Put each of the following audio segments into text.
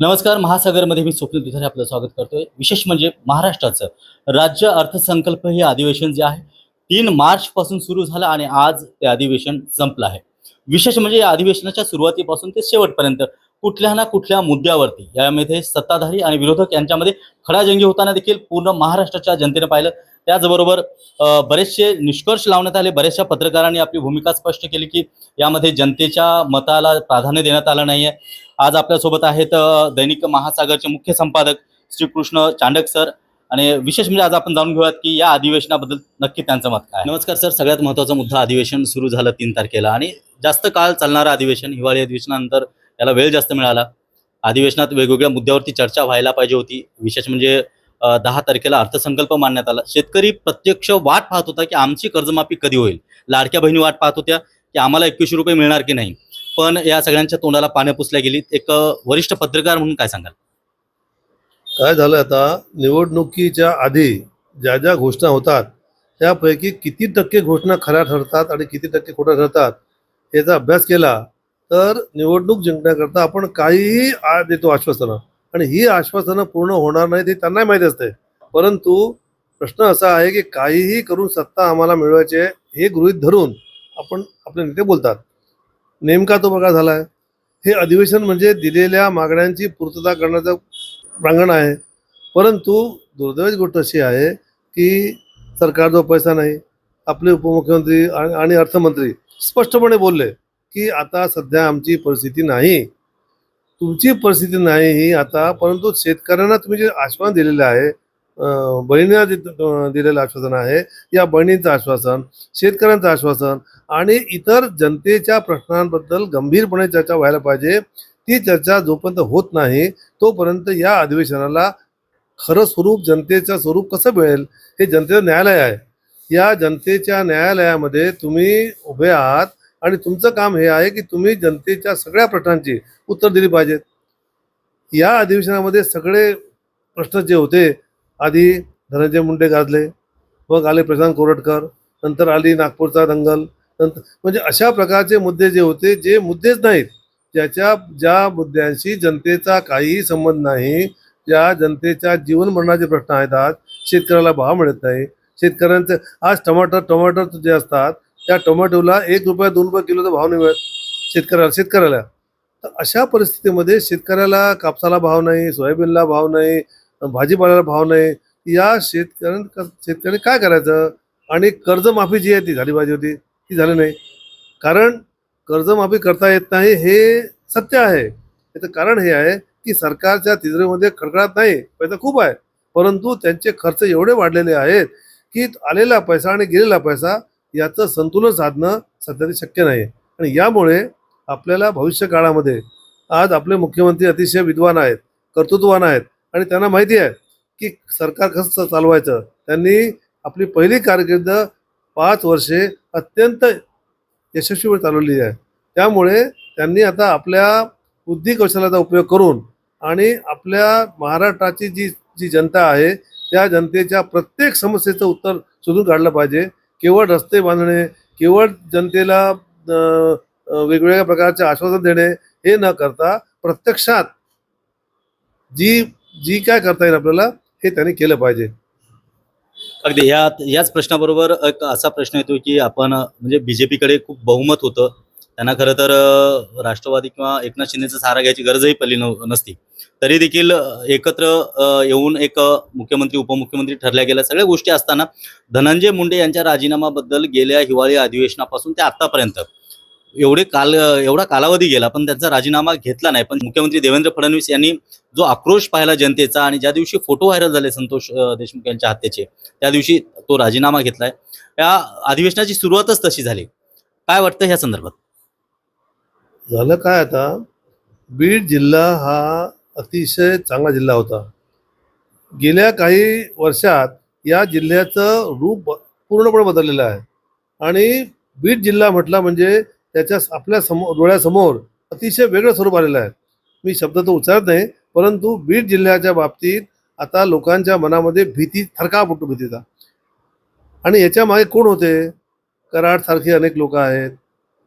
नमस्कार महासागरमध्ये मी स्वप्न दुधारे आपलं स्वागत करतोय. विशेष म्हणजे महाराष्ट्राचं राज्य अर्थसंकल्प हे अधिवेशन जे आहे तीन मार्चपासून सुरू झालं आणि आज ते अधिवेशन संपलं आहे. विशेष म्हणजे या अधिवेशनाच्या सुरुवातीपासून ते शेवटपर्यंत कुठल्या ना कुठल्या मुद्द्यावरती यामध्ये सत्ताधारी आणि विरोधक यांच्यामध्ये खडाजंगी होताना देखील पूर्ण महाराष्ट्राच्या जनतेने पाहिलं. त्याचबरोबर बरेचसे निष्कर्ष लावण्यात आले. बऱ्याचशा पत्रकारांनी आपली भूमिका स्पष्ट केली की यामध्ये जनतेच्या मताला प्राधान्य देण्यात आलं नाहीये. आज आपल्यासोबत आहेत दैनिक महासागरचे मुख्य संपादक श्रीकृष्ण चांडक सर. आणि विशेष म्हणजे आज आपण जाणून घेऊयात की या अधिवेशनाबद्दल नक्की त्यांचं मत काय नमस्कार सर. सगळ्यात महत्त्वाचा मुद्दा अधिवेशन सुरू झालं तीन तारखेला. आणि जास्त काळ चालणारं अधिवेशन हिवाळी अधिवेशनानंतर याला वेळ जास्त मिळाला. अधिवेशनात वेगवेगळ्या मुद्द्यावरती चर्चा व्हायला पाहिजे होती. विशेष म्हणजे दहा तारखेला अर्थसंकल्प मांडण्यात आला. शेतकरी प्रत्यक्ष वाट पाहत होता की आमची कर्जमाफी कधी होईल? लाडक्या बहिणी वाट पाहत होत्या की आम्हाला एकवीसशे रुपये मिळणार की नाही? पण या सगळ्यांच्या तोंडाला पाण्या पुसल्या गेली एक वरिष्ठ पत्रकार म्हणून काय सांगाल? काय झालं आता? निवडणुकीच्या आधी ज्या ज्या घोषणा होतात त्यापैकी किती टक्के घोषणा खऱ्या ठरतात आणि किती टक्के खोट्या ठरतात याचा अभ्यास केला तर निवडणूक जिंकण्याकरता आपण काहीही आ देतो आश्वासनं. आणि ही आश्वासनं पूर्ण होणार नाही ते त्यांनाही माहीत असते. परंतु प्रश्न असा आहे की काहीही करून सत्ता आम्हाला मिळवायची आहे हे गृहीत धरून आपण आपले नेते बोलतात. नेमका तो बघा झाला आहे हे अधिवेशन म्हणजे दिलेल्या मागण्यांची पूर्तता करण्याचं प्रांगण आहे. परंतु दुर्दैवाची गोष्ट अशी आहे की सरकारजवळ पैसा नाही. आपले उपमुख्यमंत्री आणि आणि अर्थमंत्री स्पष्टपणे बोलले की आता सध्या आमची परिस्थिती नाही. तुमची परिस्थिती नाही ही आता परंतु शेतकऱ्यांना तुम्ही जे आश्वासन दिलेलं आहे बहिणीला दिलेलं आश्वासन आहे. या बहिणींचं आश्वासन शेतकऱ्यांचं आश्वासन आणि इतर जनतेच्या प्रश्नांबद्दल गंभीरपणे चर्चा व्हायला पाहिजे. ती चर्चा जोपर्यंत होत नाही तोपर्यंत या अधिवेशनाला खरं स्वरूप जनतेचं स्वरूप कसं मिळेल हे जनतेचं न्यायालय आहे. या जनतेच्या न्यायालयामध्ये तुम्ही उभे आहात आणि तुमचं काम हे आहे की तुम्ही जनतेच्या सगळ्या प्रश्नांची उत्तर दिली पाहिजेत. या अधिवेशनामध्ये सगळे प्रश्न जे होते आधी धनंजय मुंडे गाजले मग आले प्रशांत कोरटकर नंतर आली नागपूरचा दंगल नंतर म्हणजे अशा प्रकारचे मुद्दे जे होते जे मुद्देच नाहीत. ज्याच्या ज्या मुद्द्यांशी जनतेचा काहीही संबंध नाही ज्या जनतेच्या जीवन मरणाचे प्रश्न आहेत आज शेतकऱ्याला भाव मिळत नाही. शेतकऱ्यांचे आज टमाटर टमाटर जे असतात त्या टोमॅटोला एक रुपया दोन रुपये किलोचा भाव नाही मिळत शेतकऱ्याला शेतकऱ्याला. तर अशा परिस्थितीमध्ये शेतकऱ्याला कापसाला भाव नाही सोयाबीनला भाव नाही भाजीपाल्याला भाव नाही. या शेतकऱ्यां शेतकऱ्यांनी काय करायचं? आणि कर्जमाफी जी आहे ती झाली पाहिजे होती. ती झाली नाही. कारण कर्जमाफी करता येत नाही हे सत्य आहे. याचं कारण हे आहे की सरकारच्या तिजोरीमध्ये खडखडात नाही. पैसा खूप आहे. परंतु त्यांचे खर्च एवढे वाढलेले आहेत की आलेला पैसा आणि गेलेला पैसा याचं संतुलन साधणं सध्या शक्य नाही. आणि यामुळे आपल्याला भविष्य काळामध्ये आज आपले मुख्यमंत्री अतिशय विद्वान आहेत कर्तृत्ववान आहेत. आणि त्यांना माहिती आहे की सरकार कसं चालवायचं. त्यांनी आपली पहिली कारकीर्द पाच वर्षे अत्यंत यशस्वीपणे चालवली आहे. त्यामुळे त्यांनी आता आपल्या बुद्धी कौशल्याचा उपयोग करून आणि आपल्या महाराष्ट्राची जी जी जनता आहे त्या जनतेच्या प्रत्येक समस्येचं उत्तर शोधून काढलं पाहिजे. केवळ रस्ते बांधणे केवळ जनतेला वेगवेगळ्या प्रकारचे आश्वासन देणे हे न करता प्रत्यक्षात जी जी काय करता येईल आपल्याला हे त्यांनी केलं पाहिजे. अगदी ह्या याच प्रश्नाबरोबर एक असा प्रश्न येतो की आपण म्हणजे बीजेपीकडे खूप बहुमत होतं. त्यांना खरं तर राष्ट्रवादी किंवा एकनाथ शिंदेचा सहारा घ्यायची गरजही पडली नसती. तरी देखील एकत्र येऊन एक मुख्यमंत्री उपमुख्यमंत्री ठरल्या गेल्या सगळ्या गोष्टी असताना धनंजय मुंडे यांच्या राजीनामाबद्दल गेल्या हिवाळी अधिवेशनापासून ते आतापर्यंत एवढे काल एवढा कालावधी गेला पण त्यांचा राजीनामा घेतला नाही. पण मुख्यमंत्री देवेंद्र फडणवीस यांनी जो आक्रोश पाहिला जनतेचा आणि ज्या दिवशी फोटो व्हायरल झाले संतोष देशमुख यांच्या हत्येचे त्या दिवशी तो राजीनामा घेतलाय. या अधिवेशनाची सुरुवातच तशी झाली. काय वाटतं ह्या संदर्भात? झालं काय आता? बीड जिल्हा हा अतिशय चांगला जिल्हा होता. गेल्या काही वर्षात या जिल्ह्याचं रूप पूर्णपणे बदललेलं आहे. आणि बीड जिल्हा म्हटला म्हणजे त्याच्या आपल्यासमोर डोळ्यासमोर अतिशय वेगळं स्वरूप आलेलं आहे. मी शब्द तो उच्चारत नाही परंतु बीड जिल्ह्याच्या बाबतीत आता लोकांच्या मनामध्ये भीती थरका उठतो भीतीचा आणि याच्या मागे कोण होते? कराडसारखी अनेक लोक आहेत.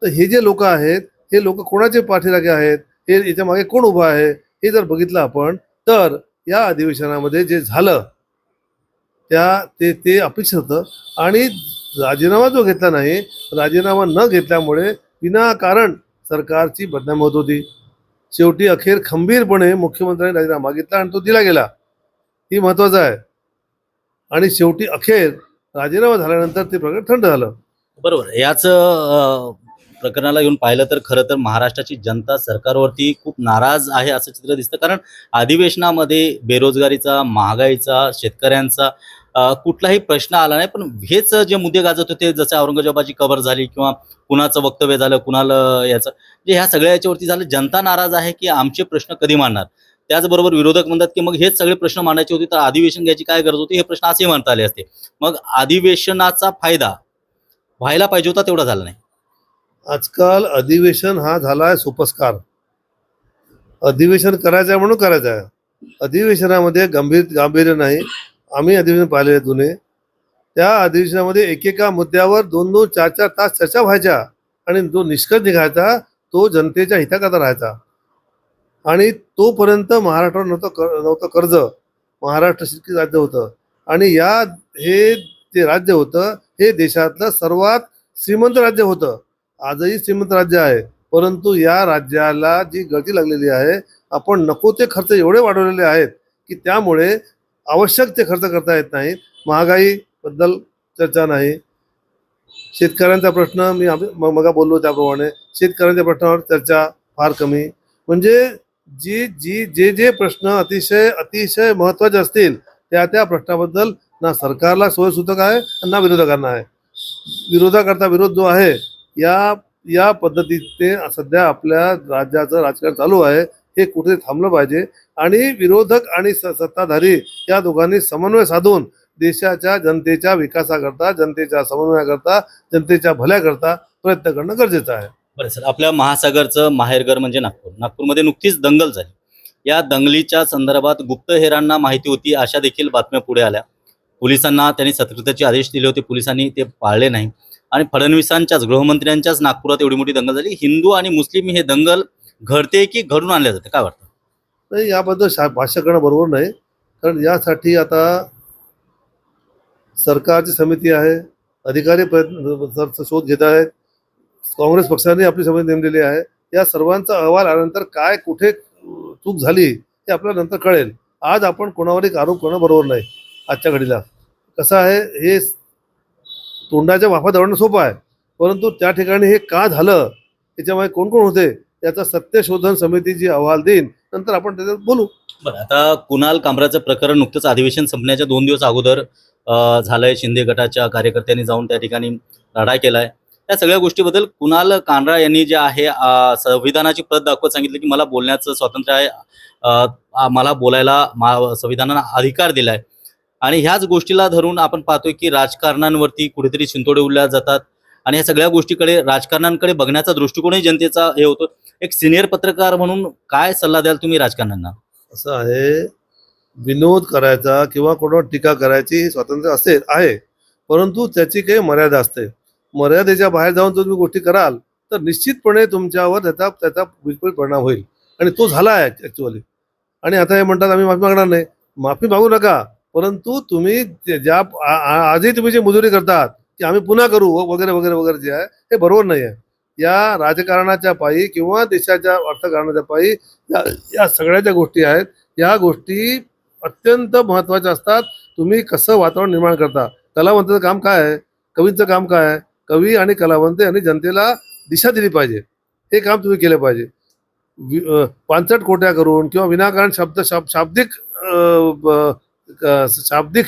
तर हे जे लोक आहेत हे लोक कोणाचे पाठीराखे आहेत? हे याच्या मागे कोण उभं आहे? हे जर बघितलं आपण तर या अधिवेशनामध्ये जे झालं त्या ते ते अपेक्षित होतं. आणि राजीनामा जो घेतला नाही राजीनामा न घेतल्यामुळे विनाकारण सरकारची बदनाम होत होती. शेवटी अखेर खंबीरपणे मुख्यमंत्र्यांनी राजीनामा मागितला आणि तो दिला गेला. ही महत्वाचं आहे. आणि शेवटी अखेर राजीनामा झाल्यानंतर ते प्रकरण थंड झालं. बरोबर. याच प्रकरणाला येऊन पाहिलं तर खरं तर महाराष्ट्राची जनता सरकारवरती खूप नाराज आहे असं चित्र दिसतं. कारण अधिवेशनामध्ये बेरोजगारीचा महागाईचा शेतकऱ्यांचा कुठलाही प्रश्न आला नाही. पण हेच जे मुद्दे गाजत होते जसे औरंगजेबाची कबर झाली किंवा कुणाचं वक्तव्य झालं कुणाला याचं जे ह्या सगळ्या याच्यावरती झालं जनता नाराज आहे की आमचे प्रश्न कधी मांडणार? त्याचबरोबर विरोधक म्हणतात की मग हेच सगळे प्रश्न मांडायचे होते तर अधिवेशन घ्यायची काय गरज होती? हे प्रश्न असे म्हणता आले असते. मग अधिवेशनाचा फायदा व्हायला पाहिजे होता तेवढा झाला नाही. आजकाल अधिवेशन हा झालाय सुपस्कार. अधिवेशन करायचं आहे म्हणून करायचं आहे अधिवेशनामध्ये गंभीर गांभीर्य नाही. आम्ही अधिवेशन पाहिलेले जुने. त्या अधिवेशनामध्ये एकेका मुद्द्यावर दोन दोन चार चार तास चर्चा व्हायच्या आणि जो निष्कर्ष निघायचा तो जनतेच्या हिताकरता राहायचा. आणि तोपर्यंत महाराष्ट्रावर नव्हतं कर नव्हतं कर्ज. महाराष्ट्र शिक्षित राज्य होतं. आणि या हे जे राज्य होतं हे देशातलं सर्वात श्रीमंत राज्य होतं. आजही श्रीमंत राज्य आहे. परंतु या राज्याला जी गळती लागलेली आहे आपण नको ते खर्च एवढे वाढवलेले आहेत की त्यामुळे आवश्यक ते खर्च करता येत नाहीत महागाईबद्दल चर्चा नाही. शेतकऱ्यांचा प्रश्न मी मगा बोललो त्याप्रमाणे शेतकऱ्यांच्या प्रश्नावर चर्चा फार कमी. म्हणजे जी जी जे जे प्रश्न अतिशय अतिशय महत्त्वाचे असतील त्या त्या प्रश्नाबद्दल ना सरकारला सोयसूचक आहे आणि ना विरोधकांना आहे. विरोधाकरता विरोध जो आहे या या पद्धतीने सध्या आपल्या राज्याचं राजकारण चालू आहे. हे कुठे थांबलं पाहिजे. आणि विरोधक आणि स- सत्ताधारी या दोघांनी समन्वय साधून देशाच्या जनतेच्या विकासाकरता जनतेच्या समन्वयाकरता जनतेच्या भल्याकरता प्रयत्न करणं गरजेचं आहे. बरं सर आपल्या महासागरचं माहेरघर म्हणजे नागपूर. नागपूरमध्ये नुकतीच दंगल झाली. या दंगलीच्या संदर्भात गुप्तहेरांना माहिती होती अशा देखील बातम्या पुढे आल्या. पोलिसांना त्यांनी सतर्कतेचे आदेश दिले होते पोलिसांनी ते पाळले नाही. आणि फडणवीसांच्याच गृहमंत्र्यांच्याच नागपुरात एवढी मोठी दंगल झाली. हिंदू आणि मुस्लिम हे दंगल घडते की घडून आणल्या जाते? काय वाटतं? नाही याबद्दल शा भाष्य करणं बरोबर नाही. कारण यासाठी आता सरकारची समिती आहे अधिकारी प्रयत्न शोध घेत आहेत. काँग्रेस पक्षाने आपली समिती नेमलेली आहे. या सर्वांचा अहवाल आल्यानंतर काय कुठे चूक झाली हे आपल्याला नंतर कळेल. आज आपण कोणावर एक आरोप करणं बरोबर नाही आजच्या घडीला. कसं आहे हे तोंडाच्या वाफा दळणं सोपं आहे. परंतु त्या ठिकाणी हे का झालं त्याच्यामुळे कोण कोण होते? त्याचा सत्यशोधन समिती जी अहवाल देईन नंतर आपण त्याच्यात बोलू. बरं आता कुणाल कामराचं प्रकरण नुकतंच अधिवेशन संपण्याच्या दोन दिवस अगोदर झालंय. शिंदे गटाच्या कार्यकर्त्यांनी जाऊन त्या ठिकाणी लढा केलाय. त्या सगळ्या गोष्टीबद्दल कुणाल कांडरा यांनी जे आहे संविधानाची प्रत दाखवत सांगितलं की मला बोलण्याचं स्वातंत्र्य आहे. मला बोलायला संविधानानं अधिकार दिलाय. आणि ह्याच गोष्टीला धरून आपण पाहतोय की राजकारणांवरती कुठेतरी शिंतोडे उडल्या जातात. आणि ह्या सगळ्या गोष्टीकडे राजकारणांकडे बघण्याचा दृष्टिकोनही जनतेचा हे होतो. एक सिनियर पत्रकार म्हणून काय सल्ला द्याल तुम्ही राजकारण्यांना? असं आहे विनोद करायचा किंवा कोणावर टीका करायची स्वातंत्र्य असेल आहे. परंतु त्याची काही मर्यादा असते. मर्यादेच्या बाहेर जाऊन तुम्ही गोष्टी कराल तर निश्चितपणे तुमच्यावर त्याचा त्याचा विपरीत परिणाम होईल. आणि तो झाला आहे ॲक्च्युअली आणि आता हे म्हणतात आम्ही माफी मागणार नाही. माफी मागू नका. परंतु तुम्ही ज्या आजही तुम्ही जे मजुरी करतात की आम्ही पुन्हा करू वगैरे वगैरे वगैरे जे आहे हे बरोबर नाही आहे या राजकारणाच्या पायी किंवा देशाच्या अर्थकारणाच्या पायी या या सगळ्या ज्या गोष्टी आहेत. या गोष्टी अत्यंत महत्त्वाच्या असतात. तुम्ही कसं वातावरण निर्माण करता? कलावंताचं काम काय आहे? कवींचं काम काय आहे? कवी आणि कलावंत यांनी जनतेला दिशा दिली पाहिजे. हे काम तुम्ही केलं पाहिजे. पानसट कोट्या करून किंवा विनाकारण शब्द शाब शाब्दिक शाब्दिक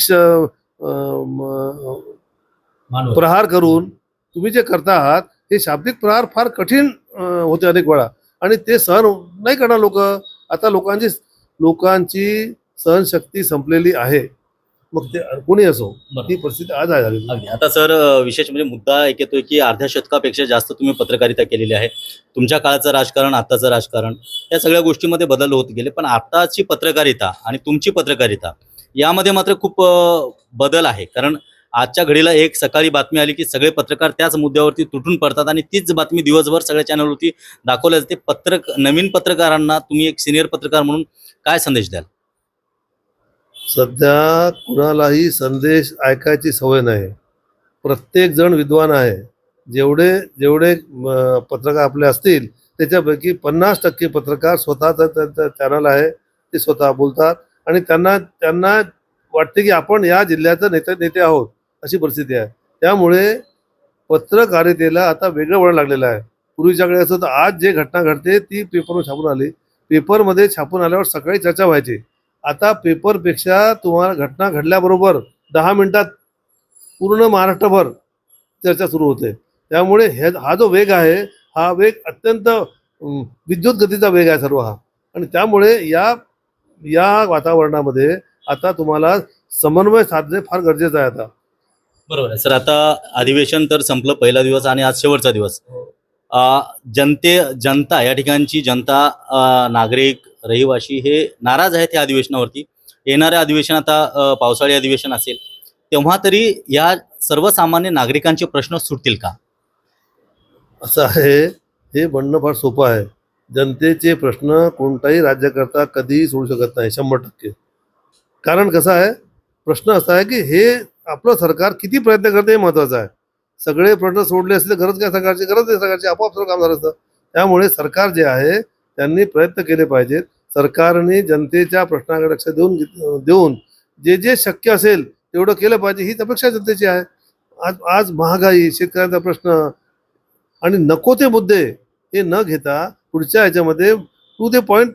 प्रहार करून तुम्ही जे करता आहात हे शाब्दिक प्रहार फार कठीण होते अनेक वेळा. आणि ते सहन नाही करणार लोक. आता लोकांची लोकांची सहनशक्ती संपलेली आहे. मग ते कोणी असो ही परिस्थिती आज आहे अगदी. आता सर विशेष म्हणजे मुद्दा एक येतोय की अर्ध्या शतकापेक्षा जास्त तुम्ही पत्रकारिता केलेली आहे. तुमच्या काळाचं राजकारण आताचं राजकारण या सगळ्या गोष्टीमध्ये बदल होत गेले. पण आताची पत्रकारिता आणि तुमची पत्रकारिता यामध्ये मात्र खूप बदल आहे. कारण आजच्या घडीला एक सकाळी बातमी आली की सगळे पत्रकार त्याच मुद्द्यावरती तुटून पडतात आणि तीच बातमी दिवसभर सगळ्या चॅनलवरती दाखवल्या जाते. पत्रक नवीन पत्रकारांना तुम्ही एक सिनियर पत्रकार म्हणून काय संदेश द्याल? सध्या कुणालाही संदेश ऐकायची सवय नाही. प्रत्येक जण विद्वान आहे. जेवढे जेवढे पत्रकार आपले असतील त्याच्यापैकी पन्नास टक्के पत्रकार स्वतःचं त्यांचा चॅनल आहे. ते स्वतः बोलतात. आणि त्यांना त्यांना वाटते की आपण या जिल्ह्याचं नेते नेते आहोत. अशी परिस्थिती आहे. त्यामुळे पत्रकारितेला आता वेगळं वळण लागलेलं आहे. पूर्वीच्याकडे असं तर आज जे घटना घडते ती पेपरवर छापून आली. पेपरमध्ये छापून आल्यावर सकाळी चर्चा व्हायची. आता पेपरपेक्षा तुम्हाला घटना घडल्याबरोबर दहा मिनिटात पूर्ण महाराष्ट्रभर चर्चा सुरू होते. त्यामुळे हे हा जो वेग आहे हा वेग अत्यंत विद्युत गतीचा वेग आहे सर्व हा. आणि त्यामुळे या या वातावरणामध्ये आता तुम्हाला समन्वय साधणे फार गरजेचं आहे आता. बरोबर आहे. सर आता अधिवेशन तर संपलं पहिला दिवस आणि आज शेवटचा दिवस. अ, जनते जनता या ठिकाणची जनता नागरिक रहिवासी हे नाराज आहेत या अधिवेशनावरती. येणाऱ्या अधिवेशन आता पावसाळी अधिवेशन असेल. तेव्हा तरी या सर्वसामान्य नागरिकांचे प्रश्न सुटतील का? असं आहे. हे म्हणणं फार सोपं आहे. जनतेचे प्रश्न कोणताही राज्यकर्ता कधीही सोडू शकत नाही शंभर टक्के. कारण कसं आहे प्रश्न असा आहे की हे आपलं सरकार किती प्रयत्न करते हे महत्त्वाचं आहे. सगळे प्रश्न सोडले असले गरज काय? सरकारची गरज नाही सरकारची आपोआप सगळं काम झालं असतं. त्यामुळे सरकार जे आहे त्यांनी प्रयत्न केले पाहिजेत. सरकारने जनतेच्या प्रश्नाकडे लक्ष देऊन देऊन जे जे शक्य असेल तेवढं केलं पाहिजे हीच अपेक्षा जनतेची आहे. आज आज महागाई शेतकऱ्यांचा प्रश्न आणि नको ते मुद्दे हे न घेता पुढच्या ह्याच्यामध्ये टू ते पॉईंट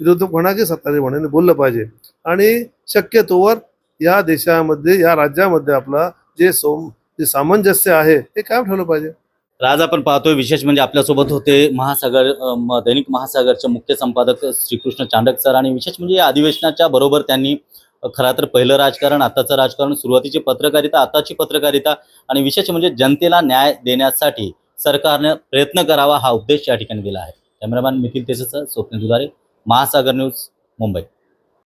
विरोधक म्हणा की सत्ताधारी म्हणा बोललं पाहिजे. आणि शक्यतोवर या देशामध्ये या राज्यामध्ये आपला जे सोम जे सामंजस्य आहे हे कायम ठेवलं पाहिजे. आज आपण पाहतोय विशेष म्हणजे आपल्यासोबत होते महासागर दैनिक महासागरचे मुख्य संपादक श्रीकृष्ण चांडक सर आणि विशेष म्हणजे या अधिवेशनाच्या बरोबर त्यांनी खरा खरं तर पहिलं राजकारण आताचं राजकारण सुरुवातीची पत्रकारिता आताची पत्रकारिता आणि विशेष म्हणजे जनतेला न्याय देण्यासाठी सरकारने प्रयत्न करावा हा उद्देश या ठिकाणी दिला आहे. कॅमेरामॅन मिथिल तेसचा स्वप्न दुधारे महासागर न्यूज मुंबई.